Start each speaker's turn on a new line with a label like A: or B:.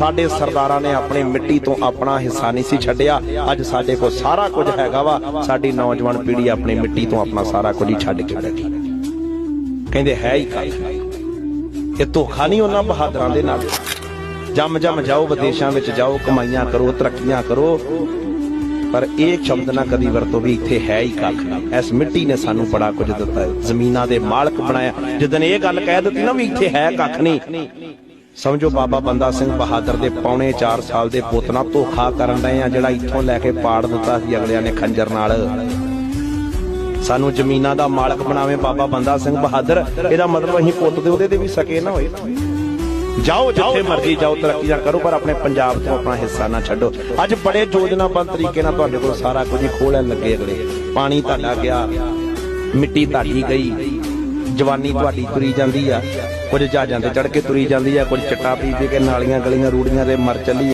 A: ਸਾਡੇ ਸਰਦਾਰਾਂ ਨੇ ਆਪਣੀ ਮਿੱਟੀ ਤੋਂ ਆਪਣਾ ਹਿੱਸਾ ਨਹੀਂ ਸੀ ਛੱਡਿਆ। ਅੱਜ ਸਾਡੇ ਕੋਲ ਸਾਰਾ ਕੁਝ ਹੈਗਾ ਵਾ। ਸਾਡੀ ਨੌਜਵਾਨ ਪੀੜ੍ਹੀ ਆਪਣੀ ਮਿੱਟੀ ਤੋਂ ਆਪਣਾ ਸਾਰਾ ਕੁਝ ਹੀ ਛੱਡ ਕੇ ਬੈਠੀ। ਕਹਿੰਦੇ, ਹੈ ਹੀ ਕੱਖ ਇਹ ਧੋਖਾ ਨਹੀਂ ਉਹਨਾਂ ਬਹਾਦਰਾਂ ਦੇ ਨਾਲ। ਜੰਮ ਜੰਮ ਜਾਓ, ਵਿਦੇਸ਼ਾਂ ਵਿੱਚ ਜਾਓ, ਕਮਾਈਆਂ ਕਰੋ, ਤਰੱਕੀਆਂ ਕਰੋ। ਪਰ ਇਹ ਸ਼ਬਦ ਨਾ ਕਦੀ ਵਰਤੋ ਵੀ ਇੱਥੇ ਹੈ ਹੀ ਕੱਖ ਨਹੀਂ ਇਸ ਮਿੱਟੀ ਨੇ ਸਾਨੂੰ ਬੜਾ ਕੁਝ ਦਿੱਤਾ। ਹੈ ਜ਼ਮੀਨਾਂ ਦੇ ਮਾਲਕ ਬਣਾਇਆ। ਜਦੋਂ ਇਹ ਗੱਲ ਕਹਿ ਦਿੱਤੀ ਨਾ ਵੀ ਇੱਥੇ ਹੈ ਕੱਖ ਨਹੀਂ। ਸਮਝੋ ਬਾਬਾ ਬੰਦਾ ਸਿੰਘ ਬਹਾਦਰ ਦੇ ਪੌਣੇ 4 ਸਾਲ ਦੇ ਪੁੱਤ ਨਾਲ ਧੋਖਾ ਕਰਨ ਰਹੇ ਆ, ਜਿਹੜਾ ਇੱਥੋਂ ਲੈ ਕੇ ਪਾੜ ਦਿੱਤਾ ਸੀ ਅਗਲਿਆਂ ਨੇ ਖੰਜਰ ਨਾਲ। ਸਾਨੂੰ ਜ਼ਮੀਨਾਂ ਦਾ ਮਾਲਕ ਬਣਾਵੇ ਬਾਬਾ ਬੰਦਾ ਸਿੰਘ ਬਹਾਦਰ, ਇਹਦਾ ਮਤਲਬ ਅਸੀਂ ਪੁੱਤ ਦੇ ਉਹਦੇ ਤੇ ਵੀ ਸਕੇ ਨਾ ਹੋਏ। ਜਾਓ ਜਿੱਥੇ ਮਰਜ਼ੀ ਜਾਓ ਤਰੱਕੀਆਂ ਕਰੋ, ਪਰ ਆਪਣੇ ਪੰਜਾਬ ਤੋਂ ਆਪਣਾ ਹਿੱਸਾ ਨਾ ਛੱਡੋ। ਅੱਜ ਬੜੇ ਯੋਜਨਾਬੰਦ ਤਰੀਕੇ ਨਾਲ ਤੁਹਾਡੇ ਕੋਲ ਸਾਰਾ ਕੁਝ ਹੀ ਖੋਲਣ ਲੱਗੇ ਅਗਲੇ। ਪਾਣੀ ਤੁਹਾਡਾ ਗਿਆ, ਮਿੱਟੀ ਤੁਹਾਡੀ ਗਈ। ਜਵਾਨੀ ਤੁਹਾਡੀ ਤੁਰੀ ਜਾਂਦੀ ਆ, ਕੁਝ ਜਹਾਜ਼ਾਂ ਤੇ ਚੜ ਕੇ ਤੁਰੀ ਜਾਂਦੀ ਆ, ਕੁਝ ਚਿੱਟਾ ਪੀ ਪੀ ਕੇ ਨਾਲੀਆਂ, ਗਲੀਆਂ, ਰੂੜੀਆਂ ਤੇ ਮਰ ਚੱਲੀ